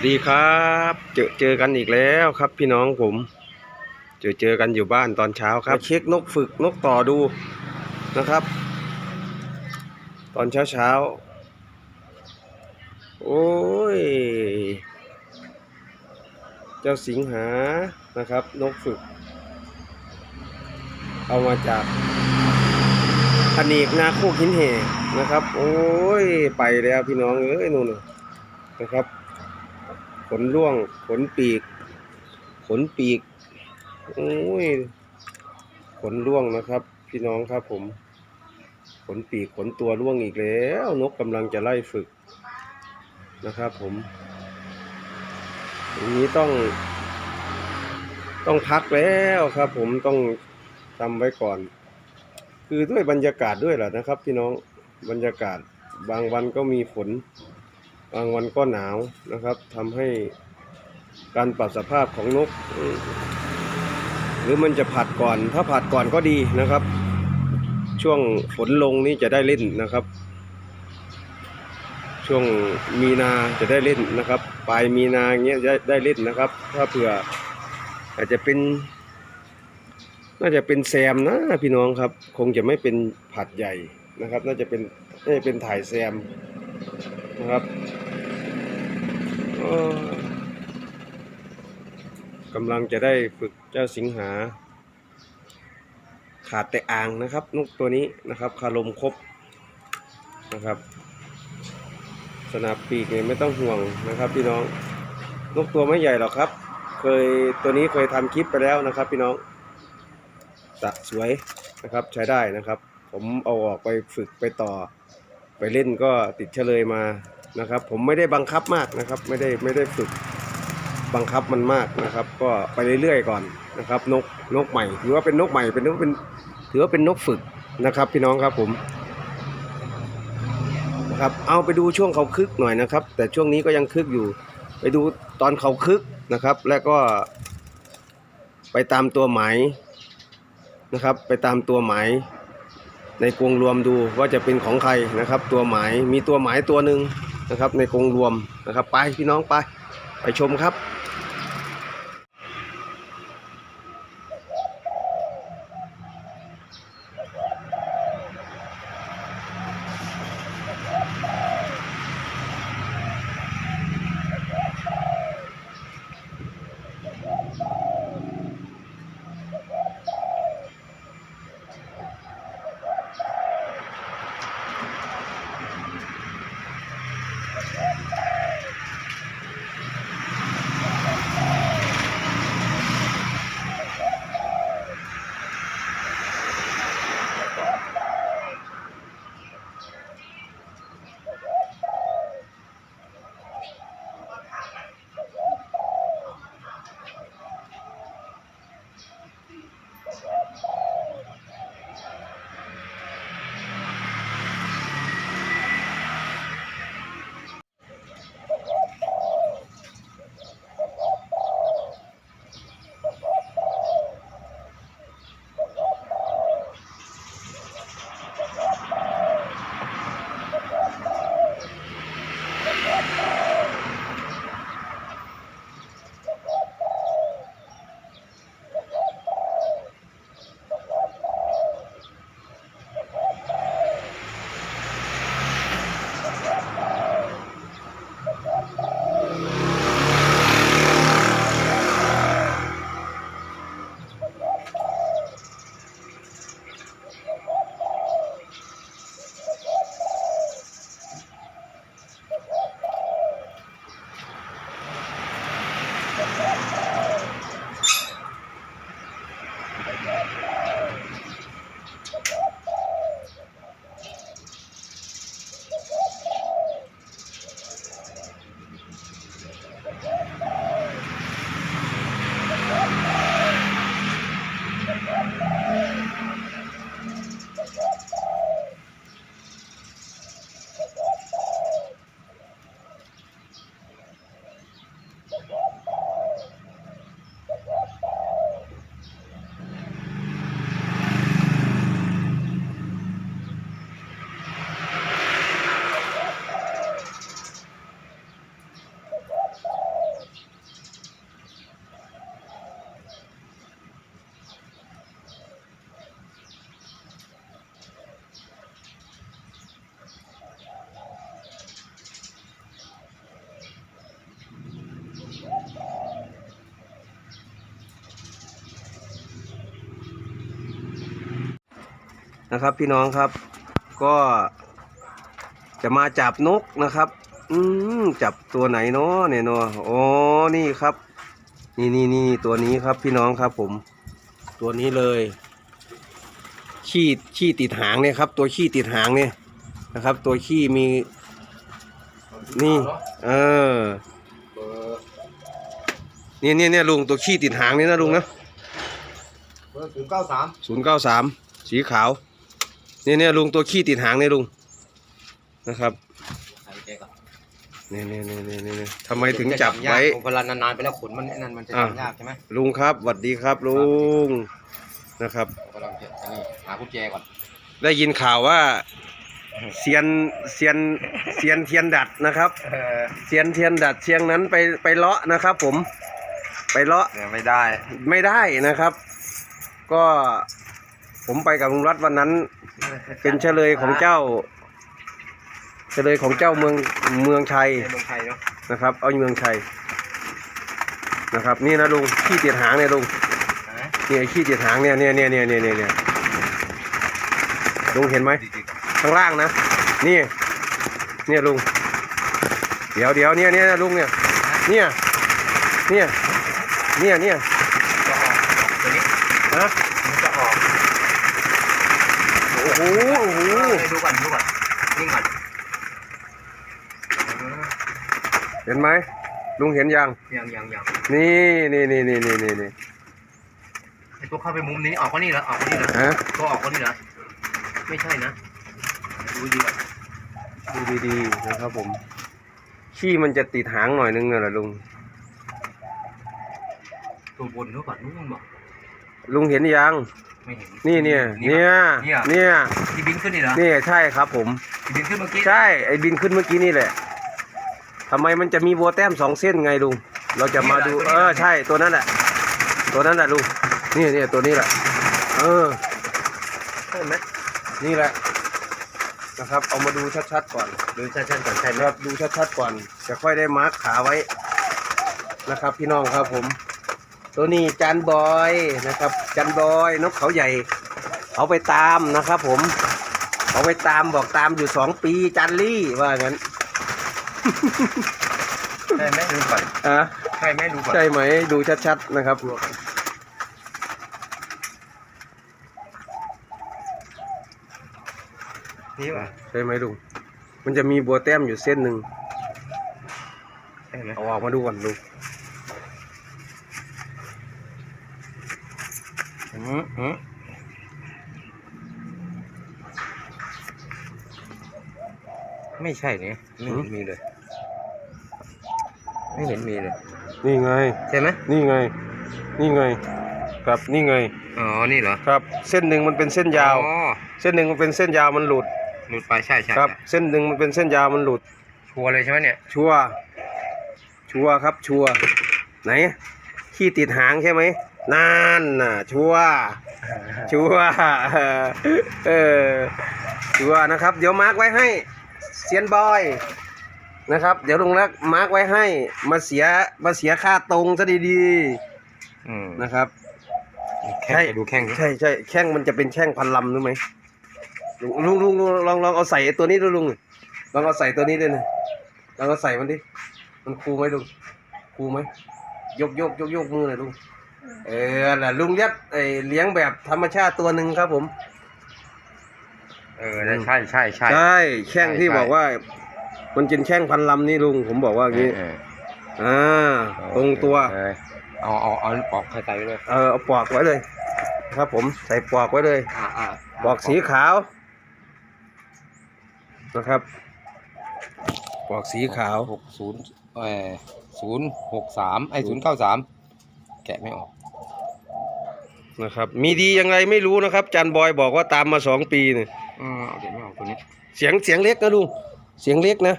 วัสดีครับ เจอเจอกันอีกแล้วครับพี่น้องผม เจอเจอกันอยู่บ้านตอนเช้าครับเช็คนกฝึกนกต่อดูนะครับ ตอนเช้าเช้าโอ้ย เจ้าสิงหานะครับ นกฝึก เอามาจากอเนกนาโคกหินเหนะครับ โอ้ยไปแล้วพี่น้องเอ้ยนู่นนะครับ ขนร่วง ขนปีก ขนปีกโอ้ยขนร่วงนะครับ พี่น้องครับผม ขนปีกขนตัวร่วงอีกแล้ว นกกำลังจะไล่ฝึกนะครับผมอย่างนี้ต้อง ต้องพักแล้วครับผมต้องทำไว้ก่อน คือด้วยบรรยากาศด้วยแหละนะครับ พี่น้องบรรยากาศบางวันก็มีฝน บางวันก็หนาวนะครับทำให้การปรับสภาพของนก หรือมันจะผัดก่อน ถ้าผัดก่อนก็ดีนะครับ ช่วงฝนลงนี่จะได้เล่นนะครับ ช่วงมีนาจะได้เล่นนะครับปลายมีนาเงี้ยจะได้เล่นนะครับ ถ้าเผื่ออาจจะเป็น น่าจะเป็นแซมนะพี่น้องครับ คงจะไม่เป็นผัดใหญ่นะครับ น่าจะเป็นน่าจะเป็นถ่ายแซม นะครับกำลังจะได้ฝึกเจ้าสิงหา ขาดแต่อ่างนะครับนกตัวนี้นะครับ คารมครบนะครับ สนับปีกเนี่ยไม่ต้องห่วงนะครับพี่น้องนกตัวไม่ใหญ่หรอกครับ เคยตัวนี้เคยทำคลิปไปแล้วนะครับ พี่น้องตัดสวยนะครับใช้ได้นะครับ ผมเอาออกไปฝึกไปต่อ ไปเล่นก็ติดเฉลยมา นะครับ ผมไม่ได้บังคับมากนะครับ ไม่ได้ไม่ได้ฝึกบังคับมันมากนะครับ ก็ไปเรื่อยๆก่อนนะครับนกนกใหม่ถือว่าเป็นนกใหม่เป็นนกเป็นถือว่าเป็นนกฝึกนะครับ พี่น้องครับผมนะครับเอาไปดูช่วงเขาคึกหน่อยนะครับ แต่ช่วงนี้ก็ยังคึกอยู่ ไปดูตอนเขาคึกนะครับ แล้วก็ ไปตามตัวหมายนะครับ ไปตามตัวหมายในกรงรวมดูว่าจะเป็นของใครนะครับ ตัวหมายมีตัวหมายตัวหนึ่ง นะครับในกรงรวมนะครับ ไปพี่น้องไป ไปชมครับ นะครับ พี่น้องครับ ก็จะมาจับนกนะครับ อืมจับตัวไหนเนาะเนี่ยเนาะอ๋อนี่ครับ นี่นี่นี่ตัวนี้ครับพี่น้องครับ ผม ตัวนี้เลยขี้ขี้ติดหางเนี่ยครับ ตัวขี้ติดหางเนี่ยนะครับ ตัวขี้มี นี่ เออเบอร์นี่เนี่ยเนี่ยลุงตัวขี้ติดหางนี่นะลุงนะเบอร์ศูนย์เก้าสามศูนย์เก้าสามสีขาว เนี่ยเนี่ยลุงตัวขี้ติดหางเนี่ยลุงนะครับใส่ใจก่อนเนี่ยเนี่ยเนี่ยเนี่ยเนี่ยทำไมถึงจับไว้เวลานานๆไปแล้วขนมันไอ้นั่นมันจะอะทำยากใช่ไหมลุงครับสวัสดีครับลุงนะครับกำลังจะอันนี้หากุญแจก่อน ได้ยินข่าวว่าเซียนเซียนเซียนเทียนดัดนะครับเออเซียนเทียนดัดเชียงนั้นไปไปเลาะนะครับ ผม ไปเลาะเนี่ยไม่ได้ ไม่ได้นะครับ ก็ผมไปกับลุงรัฐวันนั้น เป็นเฉลยของเจ้า เฉลยของเจ้าเมืองเมืองชัยในเมืองไทยเนาะนะครับ เอาเมืองชัยนะครับ นี่นะลุงขี้ติดหางเนี่ยลุงฮะเนี่ยขี้ติดหางเนี่ยเนี่ยเนี่ยเนี่ยเนี่ยเนี่ยเนี่ยลุงเห็นไหมดีๆก่อนข้างล่างนะนี่เนี่ยลุง เดี๋ยวเดี๋ยวเนี่ยเนี่ยลุงเนี่ยเนี่ยเนี่ยเนี่ยเนี่ย จะออกตัวนี้ ฮะ มันจะออก โอ้โหโอ้โหเออดูก่อนดูก่อนนิ่งก่อนเออเห็นไหมลุงเห็นยังยังยังยังนี่นี่นี่นี่นี่นี่นี่ไอตัวเข้าไปมุมนี้ออกก็นี่เหรอออกก็นี่เหรอฮะตัวออกก็นี่เหรอไม่ใช่นะดูดีก่อนดูดีๆนะครับผมขี้มันจะติดหางหน่อยนึงน่ะแหละลุงตัวบนนู้นก่อนนู้นบอกลุงเห็นยัง ไม่เห็นนี่เนี่ยนี่เนี่ยเนี่ยเนี่ยที่บินขึ้นนี่เหรอนี่ใช่ครับผมที่บินขึ้นเมื่อกี้ใช่ไอ้บินขึ้นเมื่อกี้นี่แหละทำไมมันจะมีบัวแต้มสองเส้นไงลุงเราจะมาดู เออใช่ตัวนั้นแหละ ตัวนั้นแหละลุงนี่เนี่ยตัวนี้แหละ เออใช่ไหมนี่แหละนะครับ เอามาดูชัดๆก่อน ดูชัดๆก่อนใช่ไหมครับดูชัดๆก่อน จะค่อยได้มาร์คขาไว้นะครับ พี่น้องครับผม ตัวนี้จันบอยนะครับ จันบอยนกเขาใหญ่เขาไปตามนะครับผมเขาไปตามบอกตามอยู่สองปีจันลี่ว่างั้นใช่ไหมดูก่อนอะใช่ไหมดูก่อนใช่ไหมดูชัดๆนะครับนี่ป่ะใช่ไหมลุงมันจะมีบัวแต้มอยู่เส้นหนึ่งใช่ไหมเอาออกมาดูก่อนลุง อืมอืม ไม่ใช่เนี่ยไม่เห็นมีเลย ไม่เห็นมีเลย นี่ไง ใช่ไหมนี่ไง นี่ไง ครับนี่ไง อ๋อ นี่เหรอ ครับ เส้นหนึ่งมันเป็นเส้นยาว อ๋อ เส้นหนึ่งมันเป็นเส้นยาวมันหลุด หลุดไปใช่ใช่ครับใช่เส้นหนึ่งมันเป็นเส้นยาวมันหลุด ชัวร์เลยใช่ไหมเนี่ย ชัวร์ ชัวร์ครับ ชัวร์ ไหน ขี้ติดหางใช่ไหม นั่นน่ะชัวร์ชัวร์เออชัวร์นะครับ เดี๋ยวมาร์กไว้ให้เซียนบอยนะครับ เดี๋ยวลุงรักมาร์กไว้ให้ มาเสียมาเสียค่าตรงซะดีอืมๆนะครับ แข้งไปดูแข้งดิใช่ใช่แข้งมันจะเป็นแข้งพันลำรู้ไหมลุงลุงลุงลองลองเอาใส่ไอ้ตัวนี้ดูลุงลองเอาใส่ตัวนี้ด้วยนะลองเอาใส่มันดิมันคูไหมลุงคูไหมยกยกยกยกมือหน่อยลุง เออแหละลุงเลี้ยงไอเลี้ยงแบบธรรมชาติตัวหนึ่งครับผม เออนะใช่ใช่ใช่ ใช่แข้งที่ใช่ บอกว่า มันเป็นแข้งพันลำนี่ลุงผมบอกว่าอย่างนี้เอออ่าตรงตัว เออเอาเอาเอาปอกไข่ไก่ไปเลยเออเอาปลอกไว้เลย ครับผมใส่ปลอกไว้เลยอ่าอ่าปลอกสีขาวนะครับปลอกสีขาว หกศูนย์เออศูนย์หกสามไอ้ศูนย์เก้าสามแกะไม่ออก นะครับ มีดียังไงไม่รู้นะครับจันบอยบอกว่าตามมาสองปีเนี่ยอืมแกะไม่ออกตัวนี้เสียงเสียงเล็กนะลุงเสียงเล็กนะ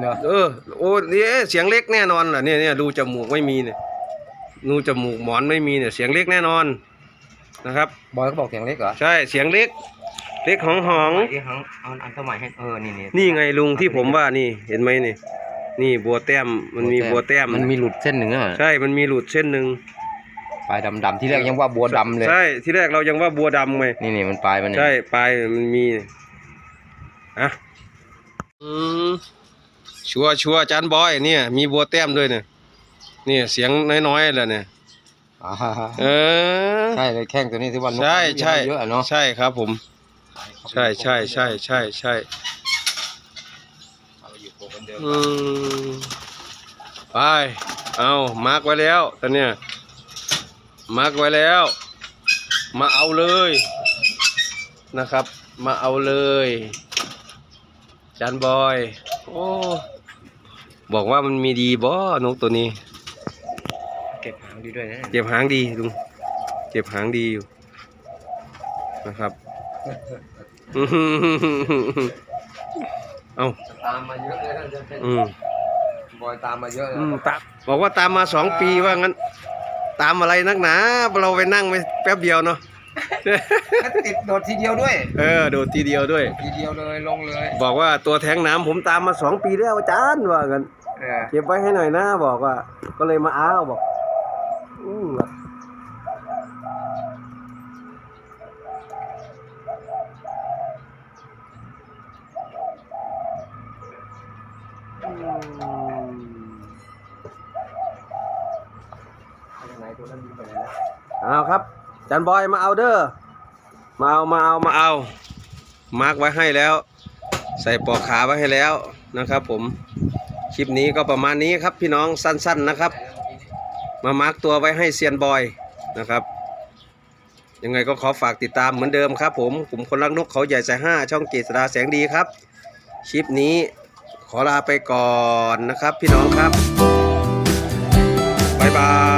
เนอะเออโอ้เนี่ยเสียงเล็กแน่นอนล่ะเนี่ยเนี่ยดูจมูกไม่มีเนี่ยดูจมูกหมอนไม่มีเนี่ยเสียงเล็กแน่นอนนะครับบอยก็บอกเสียงเล็กเหรอใช่เสียงเล็ก เล็กหองหองไอ้หังเอาอันสมัยให้เออนี่นี่นี่ไงลุงที่ผมว่านี่เห็นไหมนี่ นี่บัวแต้มมันมีบัวแต้มมันมีหลุดเส้นหนึ่งอะใช่มันมีหลุดเส้นหนึ่ง ปลายดำๆที่แรกยังว่าบัวดำเลย ใช่ที่แรกเรายังว่าบัวดำไงนี่นี่มันปลายมันเนี่ยใช่ปลายมันมีอะอืมชัวร์ชัวร์จานบอยเนี่ย มีบัวแต้มด้วยเนี่ยเนี่ยเสียงน้อยๆเลยเนี่ยอ่าเออใช่เลยแข้งตัวนี้ที่ว่านกใช่ใช่เยอะอะเนาะใช่ครับ ผม ใช่ใช่ใช่ใช่ใช่เอาอยู่โคกันเดิมอืมไปเอามาร์กไว้แล้วตอนเนี้ย มาร์กไว้แล้ว มาเอาเลยนะครับ มาเอาเลยจานบอย โอ้บอกว่ามันมีดีบ่นกตัวนี้ เก็บหางดีด้วยนะเจ็บหางดีลุงเจ็บหางดีอยู่นะครับ เอาตามมาเยอะเลยนะจะเป็นอืมบอยตามมาเยอะเลยอืมตามบอกว่าตามมาสองปีว่างั้น ตามอะไรนักหนา เราไปนั่งไปแป๊บเดียวเนาะติดโดดทีเดียวด้วย เออโดดทีเดียวด้วย ทีเดียวเลยลงเลยบอกว่าตัวแทงน้ำผมตามมาสองปีแล้วอาจารย์ว่างั้นเออเก็บไว้ให้หน่อยนะบอกว่า ก็เลยมาอ้าวบอกอืมอืม ไหนตัวนั้นยิงไปไหนนะ เอาครับจันบอยมาเอาเด้อมาเอามาเอามาเอา มาร์กไว้ให้แล้ว ใส่ปอกขาไว้ให้แล้วนะครับ ผมคลิปนี้ก็ประมาณนี้ครับพี่น้องสั้น ๆนะครับ มามาร์กตัวไว้ให้เซียนบอยนะครับ ยังไงก็ขอฝากติดตามเหมือนเดิมครับ ผมผมคนรักนกเขาใหญ่ใจห้าช่องเกษดาแสงดีครับคลิปนี้ขอลาไปก่อนนะครับ พี่น้องครับบายบาย